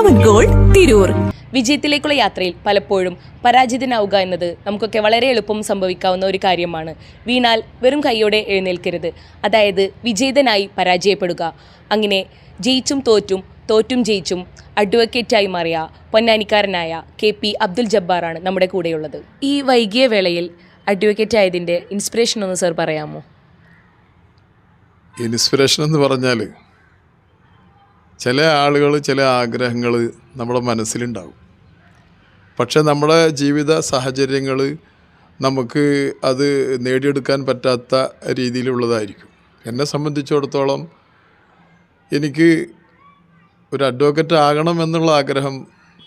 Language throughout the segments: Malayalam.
പവൻ ഗോൾഡ് തിരൂർ വിജയത്തിലേക്കുള്ള യാത്രയിൽ പലപ്പോഴും പരാജിതനാവുക എന്നത് നമുക്കൊക്കെ വളരെ എളുപ്പം സംഭവിക്കാവുന്ന ഒരു കാര്യമാണ്. വീണാൽ വെറും കൈയോടെ എഴുന്നേൽക്കരുത്. അതായത് വിജയിതനായി പരാജയപ്പെടുക. അങ്ങനെ ജയിച്ചും തോറ്റും തോറ്റും ജയിച്ചും അഡ്വക്കേറ്റായി മാറിയ പൊന്നാനിക്കാരനായ കെ പി അബ്ദുൽ ജബ്ബാറാണ് നമ്മുടെ കൂടെയുള്ളത്. ഈ വൈകിയ വേളയിൽ അഡ്വക്കേറ്റ് ആയതിന്റെ ഇൻസ്പിറേഷൻ ഒന്ന് സർ പറയാമോ? ഇൻസ്പിറേഷൻ എന്ന് പറഞ്ഞാൽ ചില ആളുകൾ ചില ആഗ്രഹങ്ങൾ നമ്മുടെ മനസ്സിലുണ്ടാകും. പക്ഷെ നമ്മുടെ ജീവിത സാഹചര്യങ്ങൾ നമുക്ക് അത് നേടിയെടുക്കാൻ പറ്റാത്ത രീതിയിലുള്ളതായിരിക്കും. എന്നെ സംബന്ധിച്ചിടത്തോളം എനിക്ക് ഒരു അഡ്വക്കറ്റ് ആകണം എന്നുള്ള ആഗ്രഹം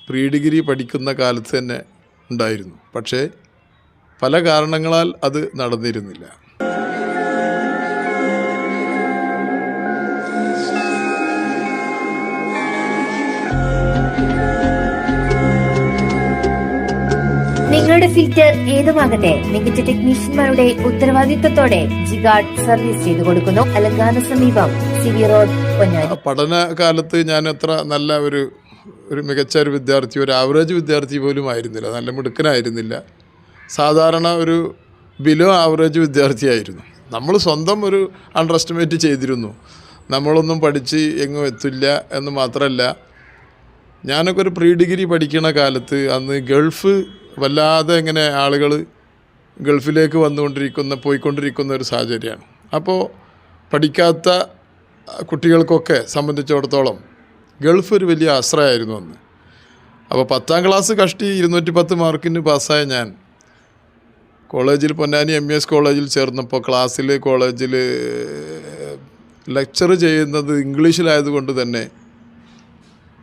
പ്രീ ഡിഗ്രി പഠിക്കുന്ന കാലത്ത് തന്നെ ഉണ്ടായിരുന്നു. പക്ഷേ പല കാരണങ്ങളാൽ അത് നടന്നിരുന്നില്ല. നിങ്ങളുടെ ഫിൽറ്റർ ഏതുമാകട്ടെ മികച്ച ടെക്നീഷ്യന്മാരുടെ ഉത്തരവാദിത്തത്തോടെ ജിഗാർഡ് സർവീസ് ചെയ്തു കൊടുക്കുന്നു. അലങ്കാന സമീപം സിവി റോഡ് പൊന്നാനി. പഠന കാലത്ത് ഞാൻ അത്ര നല്ല ഒരു ഒരു മികച്ച ഒരു വിദ്യാർത്ഥി ഒരു ആവറേജ് വിദ്യാർത്ഥി പോലും ആയിരുന്നില്ല. നല്ല മിടുക്കനായിരുന്നില്ല. സാധാരണ ഒരു ബിലോ ആവറേജ് വിദ്യാർത്ഥിയായിരുന്നു നമ്മൾ സ്വന്തം ഒരു അണ്ടർ എസ്റ്റിമേറ്റ് ചെയ്തിരുന്നു. നമ്മളൊന്നും പഠിച്ച് എങ്ങും എത്തില്ല എന്ന് മാത്രമല്ല ഞാനൊക്കെ ഒരു പ്രീ ഡിഗ്രി പഠിക്കുന്ന കാലത്ത് അന്ന് ഗൾഫ് വല്ലാതെ ഇങ്ങനെ ആളുകൾ ഗൾഫിലേക്ക് വന്നുകൊണ്ടിരിക്കുന്ന പോയിക്കൊണ്ടിരിക്കുന്ന ഒരു സാഹചര്യമാണ്. അപ്പോൾ പഠിക്കാത്ത കുട്ടികൾക്കൊക്കെ സംബന്ധിച്ചിടത്തോളം ഗൾഫ് ഒരു വലിയ ആശ്രയമായിരുന്നു അന്ന്. അപ്പോൾ പത്താം ക്ലാസ് കഷ്ടി ഇരുന്നൂറ്റി പത്ത് മാർക്കിന് പാസ്സായ ഞാൻ കോളേജിൽ പൊന്നാനി എം എസ് കോളേജിൽ ചേർന്നപ്പോൾ ക്ലാസ്സിൽ കോളേജിൽ ലെക്ചർ ചെയ്യുന്നത് ഇംഗ്ലീഷിലായതുകൊണ്ട് തന്നെ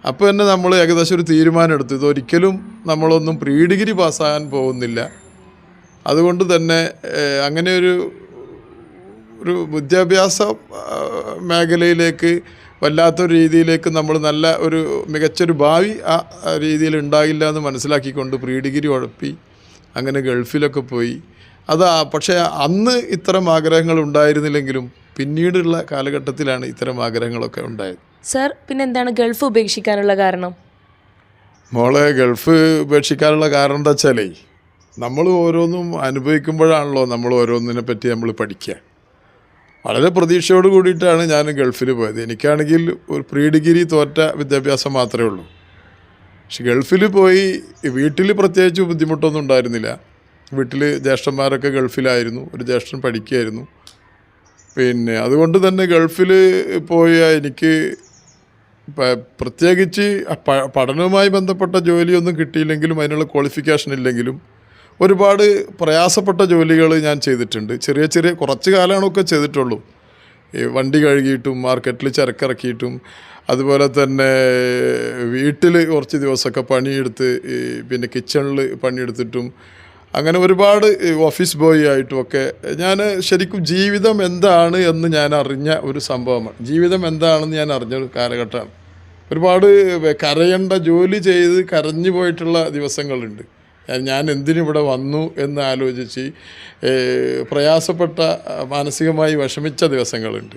അപ്പോൾ തന്നെ നമ്മൾ ഏകദേശം ഒരു തീരുമാനം എടുത്തു. ഇതൊരിക്കലും നമ്മളൊന്നും പ്രീ ഡിഗ്രി പാസ്സാകാൻ പോകുന്നില്ല. അതുകൊണ്ട് തന്നെ അങ്ങനെ ഒരു ഒരു വിദ്യാഭ്യാസ മേഖലയിലേക്ക് വല്ലാത്തൊരു രീതിയിലേക്ക് നമ്മൾ നല്ല ഒരു മികച്ചൊരു ഭാവി ആ രീതിയിൽ ഉണ്ടാകില്ല എന്ന് മനസ്സിലാക്കിക്കൊണ്ട് പ്രീ ഡിഗ്രി ഉഴപ്പി അങ്ങനെ ഗൾഫിലൊക്കെ പോയി. അത് പക്ഷേ അന്ന് ഇത്തരം ആഗ്രഹങ്ങൾ ഉണ്ടായിരുന്നില്ലെങ്കിലും പിന്നീടുള്ള കാലഘട്ടത്തിലാണ് ഇത്തരം ആഗ്രഹങ്ങളൊക്കെ ഉണ്ടായത്. സർ പിന്നെ എന്താണ് ഗൾഫ് ഉപേക്ഷിക്കാനുള്ള കാരണം? മോളെ ഗൾഫ് ഉപേക്ഷിക്കാനുള്ള കാരണം എന്താ വെച്ചാലേ നമ്മൾ ഓരോന്നും അനുഭവിക്കുമ്പോഴാണല്ലോ നമ്മൾ ഓരോന്നിനെ പറ്റി നമ്മൾ പഠിക്കുക. വളരെ പ്രതീക്ഷയോട് കൂടിയിട്ടാണ് ഞാൻ ഗൾഫിൽ പോയത്. എനിക്കാണെങ്കിൽ ഒരു പ്രീ ഡിഗ്രി തോറ്റ വിദ്യാഭ്യാസം മാത്രമേ ഉള്ളൂ. പക്ഷെ ഗൾഫിൽ പോയി വീട്ടിൽ പ്രത്യേകിച്ച് ബുദ്ധിമുട്ടൊന്നും ഉണ്ടായിരുന്നില്ല. വീട്ടിൽ ജ്യേഷ്ഠന്മാരൊക്കെ ഗൾഫിലായിരുന്നു ഒരു ജ്യേഷ്ഠൻ പഠിക്കുകയായിരുന്നു. പിന്നെ അതുകൊണ്ട് തന്നെ ഗൾഫിൽ പോയ എനിക്ക് പ്രത്യേകിച്ച് പഠനവുമായി ബന്ധപ്പെട്ട ജോലിയൊന്നും കിട്ടിയില്ലെങ്കിലും അതിനുള്ള ക്വാളിഫിക്കേഷൻ ഇല്ലെങ്കിലും ഒരുപാട് പ്രയാസപ്പെട്ട ജോലികൾ ഞാൻ ചെയ്തിട്ടുണ്ട്. ചെറിയ ചെറിയ കുറച്ച് കാലമാണൊക്കെ ചെയ്തിട്ടുള്ളൂ. ഈ വണ്ടി കഴുകിയിട്ടും മാർക്കറ്റിൽ ചരക്കിറക്കിയിട്ടും അതുപോലെ തന്നെ വീട്ടിൽ കുറച്ച് ദിവസമൊക്കെ പണിയെടുത്ത് പിന്നെ കിച്ചണിൽ പണിയെടുത്തിട്ടും അങ്ങനെ ഒരുപാട് ഓഫീസ് ബോയ് ആയിട്ടുമൊക്കെ ഞാൻ ശരിക്കും ജീവിതം എന്താണ് എന്ന് ഞാൻ അറിഞ്ഞ ഒരു സംഭവമാണ്. ജീവിതം എന്താണെന്ന് ഞാൻ അറിഞ്ഞ ഒരു കാലഘട്ടമാണ്. ഒരുപാട് കരയേണ്ട ജോലി ചെയ്ത് കരഞ്ഞു പോയിട്ടുള്ള ദിവസങ്ങളുണ്ട്. ഞാൻ- എന്തിനിവിടെ വന്നു എന്ന് ആലോചിച്ച് പ്രയാസപ്പെട്ട മാനസികമായി വിഷമിച്ച ദിവസങ്ങളുണ്ട്.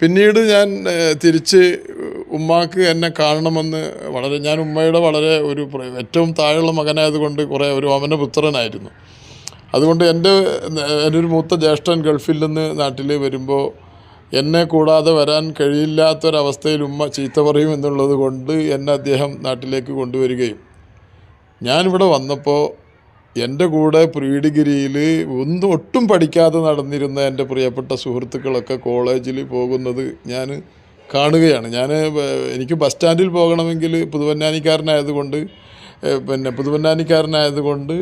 പിന്നീട് ഞാൻ തിരിച്ച് ഉമ്മാക്ക് എന്നെ കാണണമെന്ന് വളരെ ഞാൻ ഉമ്മയുടെ വളരെ ഒരു ഏറ്റവും താഴെയുള്ള മകനായതുകൊണ്ട് കുറേ ഒരു ഓമന പുത്രനായിരുന്നു. അതുകൊണ്ട് എന്റെ എന്റെ ഒരു മൂത്ത ജ്യേഷ്ഠൻ ഗൾഫിൽ നിന്ന് നാട്ടിൽ വരുമ്പോൾ എന്നെ കൂടാതെ വരാൻ കഴിയില്ലാത്തൊരവസ്ഥയിൽ ഉമ്മ ചീത്ത പറയും എന്നുള്ളത് കൊണ്ട് എന്നെ അദ്ദേഹം നാട്ടിലേക്ക് കൊണ്ടുവരികയും. ഞാനിവിടെ വന്നപ്പോൾ എന്റെ കൂടെ പ്രീ ഡിഗ്രിയിൽ ഒന്നും ഒട്ടും പഠിക്കാതെ നടന്നിരുന്ന എന്റെ പ്രിയപ്പെട്ട സുഹൃത്തുക്കളൊക്കെ കോളേജിൽ പോകുന്നത് ഞാൻ കാണുകയാണ്. ഞാൻ എനിക്ക് ബസ് സ്റ്റാൻഡിൽ പോകണമെങ്കിൽ പുതുവന്നാനിക്കാരനായതുകൊണ്ട് പിന്നെ പുതുവന്നാനിക്കാരനായതുകൊണ്ട്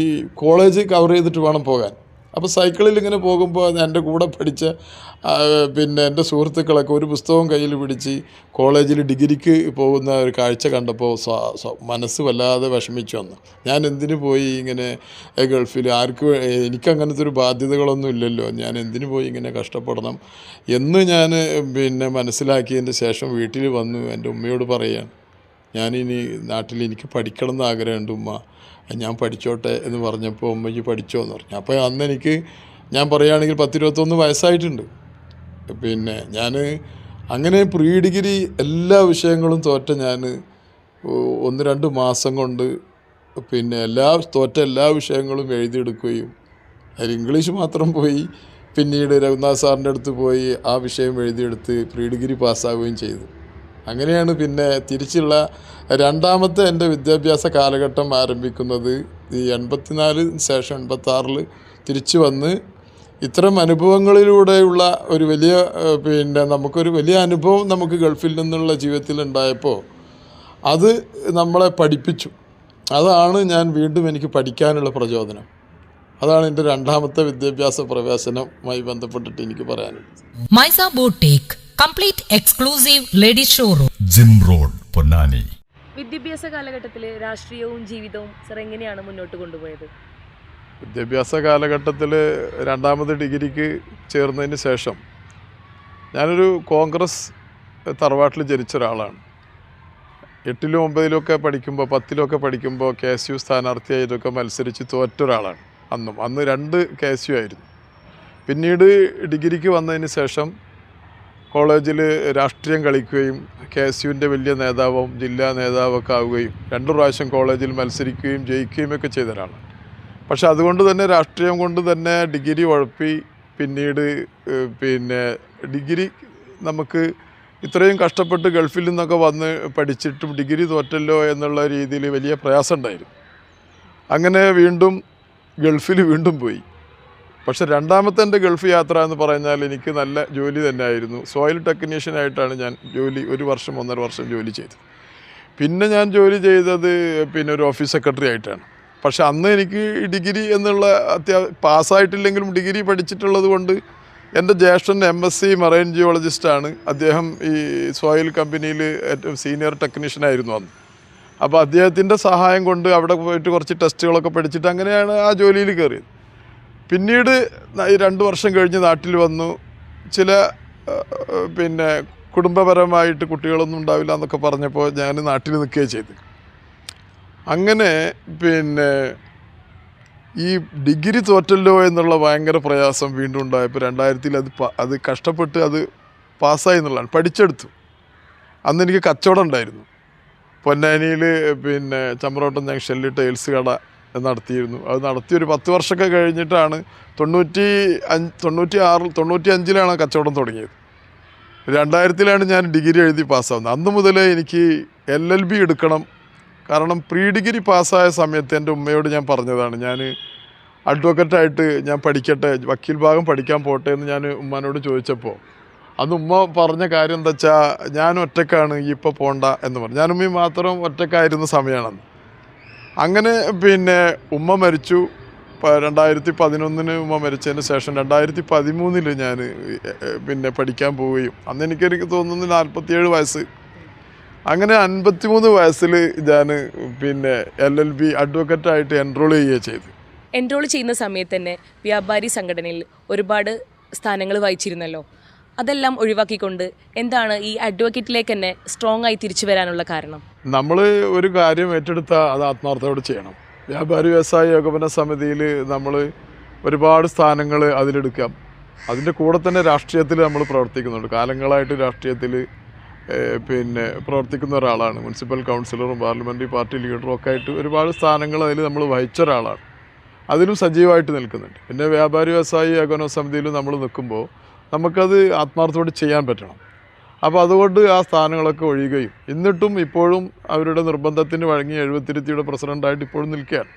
ഈ കോളേജ് കവർ ചെയ്തിട്ട് വേണം പോകാൻ. അപ്പോൾ സൈക്കിളിൽ ഇങ്ങനെ പോകുമ്പോൾ എന്റെ കൂടെ പഠിച്ച പിന്നെ എന്റെ സുഹൃത്തുക്കളൊക്കെ ഒരു പുസ്തകം കയ്യിൽ പിടിച്ച് കോളേജിൽ ഡിഗ്രിക്ക് പോകുന്ന ഒരു കാഴ്ച കണ്ടപ്പോൾ മനസ്സ് വല്ലാതെ വിഷമിച്ചു വന്നു. ഞാൻ എന്തിനു പോയി ഇങ്ങനെ ഗൾഫിൽ? ആർക്ക് എനിക്കങ്ങനത്തെ ഒരു ബാധ്യതകളൊന്നും ഇല്ലല്ലോ. ഞാൻ എന്തിനു പോയി ഇങ്ങനെ കഷ്ടപ്പെടണം എന്ന് ഞാൻ പിന്നെ മനസ്സിലാക്കിയതിന്റെ ശേഷം വീട്ടിൽ വന്നു എന്റെ ഉമ്മയോട് പറയുകയാണ്. ഞാനിനി നാട്ടിൽ എനിക്ക് പഠിക്കണം എന്ന് ആഗ്രഹമുണ്ട് ഉമ്മ. ഞാൻ പഠിച്ചോട്ടെ എന്ന് പറഞ്ഞപ്പോൾ ഉമ്മയ്ക്ക് പഠിച്ചോ എന്ന് പറഞ്ഞു. അപ്പോൾ അന്ന് എനിക്ക് ഞാൻ പറയുകയാണെങ്കിൽ പത്തിരുപത്തൊന്ന് വയസ്സായിട്ടുണ്ട്. പിന്നെ ഞാൻ അങ്ങനെ പ്രീ ഡിഗ്രി എല്ലാ വിഷയങ്ങളും തോറ്റ ഞാൻ ഒന്ന് രണ്ട് മാസം കൊണ്ട് പിന്നെ എല്ലാ തോറ്റ എല്ലാ വിഷയങ്ങളും എഴുതിയെടുക്കുകയും അതിൽ ഇംഗ്ലീഷ് മാത്രം പോയി പിന്നീട് രഘുനാഥ് സാറിന്റെ അടുത്ത് പോയി ആ വിഷയം എഴുതിയെടുത്ത് പ്രീ ഡിഗ്രി പാസ്സാവുകയും ചെയ്തു. അങ്ങനെയാണ് പിന്നെ തിരിച്ചുള്ള രണ്ടാമത്തെ എന്റെ വിദ്യാഭ്യാസ കാലഘട്ടം ആരംഭിക്കുന്നത്. ഈ എൺപത്തിനാല് ശേഷം എൺപത്താറിൽ തിരിച്ചു വന്ന് ഇത്തരം അനുഭവങ്ങളിലൂടെയുള്ള ഒരു വലിയ പിന്നെ നമുക്കൊരു വലിയ അനുഭവം നമുക്ക് ഗൾഫിൽ നിന്നുള്ള ജീവിതത്തിൽ ഉണ്ടായപ്പോൾ അത് നമ്മളെ പഠിപ്പിച്ചു. അതാണ് ഞാൻ വീണ്ടും എനിക്ക് പഠിക്കാനുള്ള പ്രചോദനം. അതാണ് എന്റെ രണ്ടാമത്തെ വിദ്യാഭ്യാസ പ്രവേശനവുമായി ബന്ധപ്പെട്ടിട്ട് എനിക്ക് പറയാനുള്ളത്. Boutique complete exclusive ladies showroom gym road Ponnani വിദ്യാഭ്യാസ കാലഘട്ടത്തിലെ രാഷ്ട്രീയവും ജീവിതവും സർ എങ്ങനെയാണ് മുന്നോട്ട് കൊണ്ടുപോയത്. വിദ്യാഭ്യാസ കാലഘട്ടത്തിൽ രണ്ടാമത് ഡിഗ്രിക്ക് ചേർന്നതിന് ശേഷം ഞാനൊരു കോൺഗ്രസ് തറവാട്ടിൽ ജനിച്ച ഒരാളാണ് എട്ടിലും ഒമ്പതിലൊക്കെ പഠിക്കുമ്പോൾ പത്തിലൊക്കെ പഠിക്കുമ്പോൾ കെ എസ് യു സ്ഥാനാർത്ഥിയായിട്ടൊക്കെ മത്സരിച്ച് തോറ്റ ഒരാളാണ് അന്നും അന്ന് രണ്ട് കെ എസ് യു ആയിരുന്നു. പിന്നീട് ഡിഗ്രിക്ക് വന്നതിന് ശേഷം കോളേജിൽ രാഷ്ട്രീയം കളിക്കുകയും കെ എസ് യുവിന്റെ വലിയ നേതാവും ജില്ലാ നേതാവൊക്കെ ആവുകയും രണ്ടു പ്രാവശ്യം കോളേജിൽ മത്സരിക്കുകയും ജയിക്കുകയും ഒക്കെ ചെയ്ത ഒരാളാണ് പക്ഷെ അതുകൊണ്ട് തന്നെ രാഷ്ട്രീയം കൊണ്ട് തന്നെ ഡിഗ്രി ഉഴപ്പി പിന്നീട് പിന്നെ ഡിഗ്രി നമുക്ക് ഇത്രയും കഷ്ടപ്പെട്ട് ഗൾഫിൽ നിന്നൊക്കെ വന്ന് പഠിച്ചിട്ടും ഡിഗ്രി തോറ്റല്ലോ എന്നുള്ള രീതിയിൽ വലിയ പ്രയാസം ഉണ്ടായിരുന്നു. അങ്ങനെ വീണ്ടും ഗൾഫിൽ വീണ്ടും പോയി. പക്ഷെ രണ്ടാമത്തെ എന്റെ ഗൾഫ് യാത്ര എന്ന് പറഞ്ഞാൽ എനിക്ക് നല്ല ജോലി തന്നെയായിരുന്നു. സോയിൽ ടെക്നീഷ്യനായിട്ടാണ് ഞാൻ ജോലി ഒരു വർഷം ഒന്നര വർഷം ജോലി ചെയ്തത്. പിന്നെ ഞാൻ ജോലി ചെയ്തത് പിന്നെ ഒരു ഓഫീസ് സെക്രട്ടറി ആയിട്ടാണ്. പക്ഷെ അന്ന് എനിക്ക് ഡിഗ്രി എന്നുള്ള അത്യാ പാസ്സായിട്ടില്ലെങ്കിലും ഡിഗ്രി പഠിച്ചിട്ടുള്ളത് കൊണ്ട് എന്റെ ജ്യേഷ്ഠൻ എം എസ് സി മറൈൻ ജിയോളജിസ്റ്റാണ് അദ്ദേഹം ഈ സോയിൽ കമ്പനിയിൽ ഏറ്റവും സീനിയർ ടെക്നീഷ്യനായിരുന്നു അന്ന്. അപ്പോൾ അദ്ദേഹത്തിന്റെ സഹായം കൊണ്ട് അവിടെ പോയിട്ട് കുറച്ച് ടെസ്റ്റുകളൊക്കെ പഠിച്ചിട്ട് അങ്ങനെയാണ് ആ ജോലിയിൽ കയറിയത്. പിന്നീട് രണ്ട് വർഷം കഴിഞ്ഞ് നാട്ടിൽ വന്നു. ചില പിന്നെ കുടുംബപരമായിട്ട് കുട്ടികളൊന്നും ഉണ്ടാവില്ല എന്നൊക്കെ പറഞ്ഞപ്പോൾ ഞാൻ നാട്ടിൽ നിൽക്കുകയും ചെയ്തു. അങ്ങനെ പിന്നെ ഈ ഡിഗ്രി തോറ്റല്ലോ എന്നുള്ള ഭയങ്കര പ്രയാസം വീണ്ടും ഉണ്ടായപ്പോൾ രണ്ടായിരത്തിൽ അത് അത് കഷ്ടപ്പെട്ട് അത് പാസ്സായി എന്നുള്ളതാണ്. പഠിച്ചെടുത്തു. അന്ന് എനിക്ക് കച്ചവടം ഉണ്ടായിരുന്നു. പൊന്നാനിയിൽ പിന്നെ ചമ്രോട്ടം ജംഗ്ഷനിൽ ടൈൽസ് കട നടത്തിയിരുന്നു. അത് നടത്തി ഒരു പത്ത് വർഷമൊക്കെ കഴിഞ്ഞിട്ടാണ് തൊണ്ണൂറ്റി അഞ്ച് തൊണ്ണൂറ്റി ആറിൽ തൊണ്ണൂറ്റി അഞ്ചിലാണ് കച്ചവടം തുടങ്ങിയത്. രണ്ടായിരത്തിലാണ് ഞാൻ ഡിഗ്രി എഴുതി പാസ്സാവുന്നത്. അന്ന് മുതലേ എനിക്ക് എൽ എൽ ബി എടുക്കണം. കാരണം പ്രീ ഡിഗ്രി പാസ്സായ സമയത്ത് എന്റെ ഉമ്മയോട് ഞാൻ പറഞ്ഞതാണ് ഞാൻ അഡ്വക്കറ്റായിട്ട് ഞാൻ പഠിക്കട്ടെ വക്കീൽ ഭാഗം പഠിക്കാൻ പോട്ടെ എന്ന് ഞാൻ ഉമ്മാനോട് ചോദിച്ചപ്പോൾ അന്ന് ഉമ്മ പറഞ്ഞ കാര്യം എന്താ വെച്ചാൽ ഞാൻ ഒറ്റക്കാണ് ഇപ്പോൾ പോണ്ട എന്ന് പറഞ്ഞു. ഞാൻ മാത്രം ഒറ്റക്കായിരുന്ന സമയമാണെന്ന് അങ്ങനെ പിന്നെ ഉമ്മ മരിച്ചു. രണ്ടായിരത്തി പതിനൊന്നിന് ഉമ്മ മരിച്ചതിന് ശേഷം രണ്ടായിരത്തി പതിമൂന്നിൽ ഞാൻ പിന്നെ പഠിക്കാൻ പോവുകയും. അന്ന് എനിക്കെനിക്ക് എനിക്ക് തോന്നുന്നു നാൽപ്പത്തിയേഴ് വയസ്സ്. അങ്ങനെ അൻപത്തിമൂന്ന് വയസ്സിൽ ഞാൻ പിന്നെ എൽ എൽ ബി അഡ്വക്കറ്റായിട്ട് എൻറോൾ ചെയ്യുകയാണ് ചെയ്തു എൻറോൾ ചെയ്യുന്ന സമയത്ത് തന്നെ വ്യാപാരി സംഘടനയിൽ ഒരുപാട് സ്ഥാനങ്ങൾ വഹിച്ചിരുന്നല്ലോ. അതെല്ലാം ഒഴിവാക്കിക്കൊണ്ട് എന്താണ് ഈ അഡ്വക്കേറ്റിലേക്ക് തന്നെ സ്ട്രോങ് ആയി തിരിച്ചു വരാനുള്ള കാരണം? നമ്മൾ ഒരു കാര്യം ഏറ്റെടുത്താൽ അത് ആത്മാർത്ഥയോട് ചെയ്യണം. വ്യാപാരി വ്യവസായ ഏകോപന സമിതിയിൽ നമ്മൾ ഒരുപാട് സ്ഥാനങ്ങൾ അതിലെടുക്കാം. അതിന്റെ കൂടെ തന്നെ രാഷ്ട്രീയത്തിൽ നമ്മൾ പ്രവർത്തിക്കുന്നുണ്ട്. കാലങ്ങളായിട്ട് രാഷ്ട്രീയത്തിൽ പിന്നെ പ്രവർത്തിക്കുന്ന ഒരാളാണ്. മുനിസിപ്പൽ കൗൺസിലറും പാർലമെന്ററി പാർട്ടി ലീഡറും ഒക്കെ ആയിട്ട് ഒരുപാട് സ്ഥാനങ്ങൾ അതിൽ നമ്മൾ വഹിച്ച ഒരാളാണ്. അതിലും സജീവമായിട്ട് നിൽക്കുന്നുണ്ട്. പിന്നെ വ്യാപാരി വ്യവസായി ഏകോപന സമിതിയിൽ നമ്മൾ നിൽക്കുമ്പോൾ നമുക്കത് ആത്മാർത്ഥത്തോടെ ചെയ്യാൻ പറ്റണം. അപ്പോൾ അതുകൊണ്ട് ആ സ്ഥാനങ്ങളൊക്കെ ഒഴിയുകയും. എന്നിട്ടും ഇപ്പോഴും അവരുടെ നിർബന്ധത്തിന് വഴങ്ങി എഴുപത്തിരുത്തിയുടെ പ്രസിഡന്റായിട്ട് ഇപ്പോഴും നിൽക്കുകയാണ്.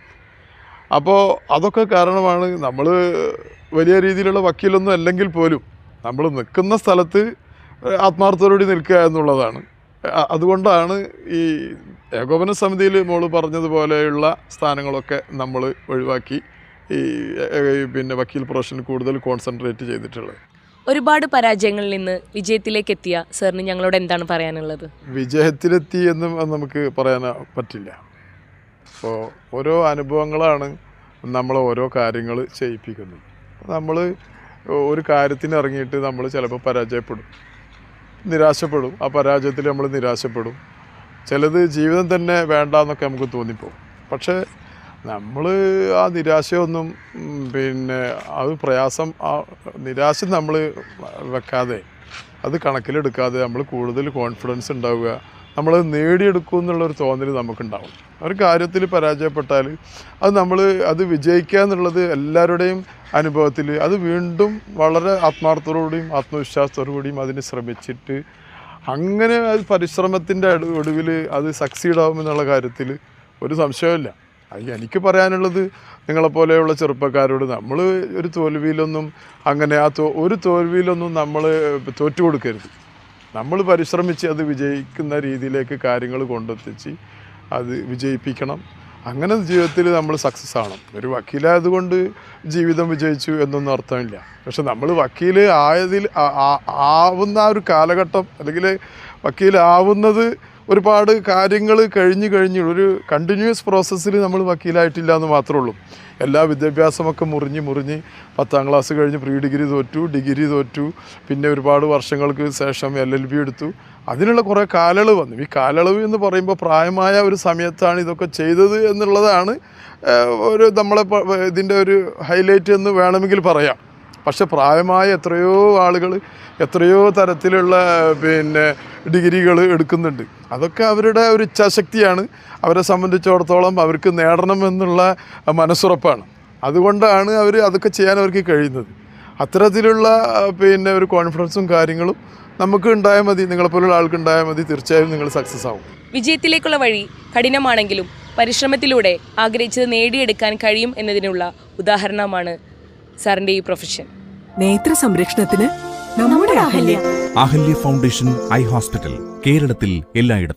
അപ്പോൾ അതൊക്കെ കാരണമാണ് നമ്മൾ വലിയ രീതിയിലുള്ള വക്കീലൊന്നും അല്ലെങ്കിൽ പോലും നമ്മൾ നിൽക്കുന്ന സ്ഥലത്ത് ആത്മാർത്ഥതയോടെ നിൽക്കുക എന്നുള്ളതാണ്. അതുകൊണ്ടാണ് ഈ ഏകോപന സമിതിയിൽ മോൾ പറഞ്ഞതുപോലെയുള്ള സ്ഥാനങ്ങളൊക്കെ നമ്മൾ ഒഴിവാക്കി ഈ പിന്നെ വക്കീൽ പ്രൊഫഷൻ കൂടുതൽ കോൺസെൻട്രേറ്റ് ചെയ്തിട്ടുള്ളത്. ഒരുപാട് പരാജയങ്ങളിൽ നിന്ന് വിജയത്തിലേക്ക് എത്തിയ സാറിന് ഞങ്ങളോട് എന്താണ് പറയാനുള്ളത്? വിജയത്തിലെത്തി എന്നും നമുക്ക് പറയാൻ പറ്റില്ല. അപ്പോൾ ഓരോ അനുഭവങ്ങളാണ് നമ്മളെ ഓരോ കാര്യങ്ങൾ ചെയ്യിപ്പിക്കുന്നത്. നമ്മൾ ഒരു കാര്യത്തിന് ഇറങ്ങിയിട്ട് നമ്മൾ ചിലപ്പോൾ പരാജയപ്പെടും. നിരാശപ്പെടും. ആ പരാജയത്തിൽ നമ്മൾ നിരാശപ്പെടും. ചിലത് ജീവിതം തന്നെ വേണ്ട എന്നൊക്കെ നമുക്ക് തോന്നിപ്പോകും. പക്ഷേ നമ്മൾ ആ നിരാശയൊന്നും പിന്നെ അത് പ്രയാസം ആ നിരാശ നമ്മൾ വെക്കാതെ അത് കണക്കിലെടുക്കാതെ നമ്മൾ കൂടുതൽ കോൺഫിഡൻസ് ഉണ്ടാവുക നമ്മൾ നേടിയെടുക്കും എന്നുള്ളൊരു തോന്നൽ നമുക്കുണ്ടാവും. ഒരു കാര്യത്തിൽ പരാജയപ്പെട്ടാൽ അത് നമ്മൾ അത് വിജയിക്കുക എന്നുള്ളത് എല്ലാവരുടെയും അനുഭവത്തിൽ അത് വീണ്ടും വളരെ ആത്മാർത്ഥത്തോടുകൂടിയും ആത്മവിശ്വാസത്തോടുകൂടിയും അതിന് ശ്രമിച്ചിട്ട് അങ്ങനെ അത് പരിശ്രമത്തിന്റെ ഒടുവിൽ അത് സക്സീഡ് ആകുമെന്നുള്ള കാര്യത്തിൽ ഒരു സംശയമില്ല അത് എനിക്ക് പറയാനുള്ളത് നിങ്ങളെപ്പോലെയുള്ള ചെറുപ്പക്കാരോട് നമ്മൾ ഒരു തോൽവിയിലൊന്നും അങ്ങനെ ആ തോ ഒരു തോൽവിയിലൊന്നും നമ്മൾ തോറ്റു കൊടുക്കരുത്. നമ്മൾ പരിശ്രമിച്ച് അത് വിജയിക്കുന്ന രീതിയിലേക്ക് കാര്യങ്ങൾ കൊണ്ടെത്തിച്ച് അത് വിജയിപ്പിക്കണം. അങ്ങനെ ജീവിതത്തിൽ നമ്മൾ സക്സസ് ആവണം. ഒരു വക്കീലായതുകൊണ്ട് ജീവിതം വിജയിച്ചു എന്നൊന്നും അർത്ഥമില്ല. പക്ഷെ നമ്മൾ വക്കീൽ ആയതിൽ ആവുന്ന ഒരു കാലഘട്ടം അല്ലെങ്കിൽ വക്കീലാവുന്നത് ഒരുപാട് കാര്യങ്ങൾ കഴിഞ്ഞ് കഴിഞ്ഞ് ഒരു കണ്ടിന്യൂസ് പ്രോസസ്സിൽ നമ്മൾ വക്കീലായിട്ടില്ല എന്ന് മാത്രമേ ഉള്ളൂ എല്ലാ വിദ്യാഭ്യാസമൊക്കെ മുറിഞ്ഞ് മുറിഞ്ഞ് പത്താം ക്ലാസ് കഴിഞ്ഞ് പ്രീ ഡിഗ്രി തോറ്റു ഡിഗ്രി തോറ്റു പിന്നെ ഒരുപാട് വർഷങ്ങൾക്ക് ശേഷം എൽ എൽ ബി എടുത്തു. അതിനുള്ള കുറേ കാലയളവ് വന്നു. ഈ കാലയളവ് എന്ന് പറയുമ്പോൾ പ്രായമായ ഒരു സമയത്താണ് ഇതൊക്കെ ചെയ്തത് എന്നുള്ളതാണ് ഒരു നമ്മളെ ഇതിന്റെ ഒരു ഹൈലൈറ്റ് എന്ന് വേണമെങ്കിൽ പറയാം. പക്ഷെ പ്രായമായ എത്രയോ ആളുകൾ എത്രയോ തരത്തിലുള്ള പിന്നെ ഡിഗ്രികൾ എടുക്കുന്നുണ്ട്. അതൊക്കെ അവരുടെ ഒരു ഇച്ഛാശക്തിയാണ്. അവരെ സംബന്ധിച്ചിടത്തോളം അവർക്ക് നേടണമെന്നുള്ള മനസ്സുറപ്പാണ്. അതുകൊണ്ടാണ് അവർ അതൊക്കെ ചെയ്യാൻ അവർക്ക് കഴിയുന്നത്. അത്തരത്തിലുള്ള പിന്നെ ഒരു കോൺഫിഡൻസും കാര്യങ്ങളും നമുക്ക് ഉണ്ടായാൽ മതി. നിങ്ങളെപ്പോലുള്ള ആൾക്ക് ഉണ്ടായാൽ മതി. തീർച്ചയായും നിങ്ങൾ സക്സസ് ആവും. വിജയത്തിലേക്കുള്ള വഴി കഠിനമാണെങ്കിലും പരിശ്രമത്തിലൂടെ ആഗ്രഹിച്ചത് നേടിയെടുക്കാൻ കഴിയും എന്നതിനുള്ള ഉദാഹരണമാണ് സാറിന്റെ ഈ പ്രൊഫഷൻ നേത്ര സംരക്ഷണത്തിന് നമ്മുടെ Ahalya. Ahalya foundation eye hospital കേരളത്തിൽ എല്ലായിടത്തും.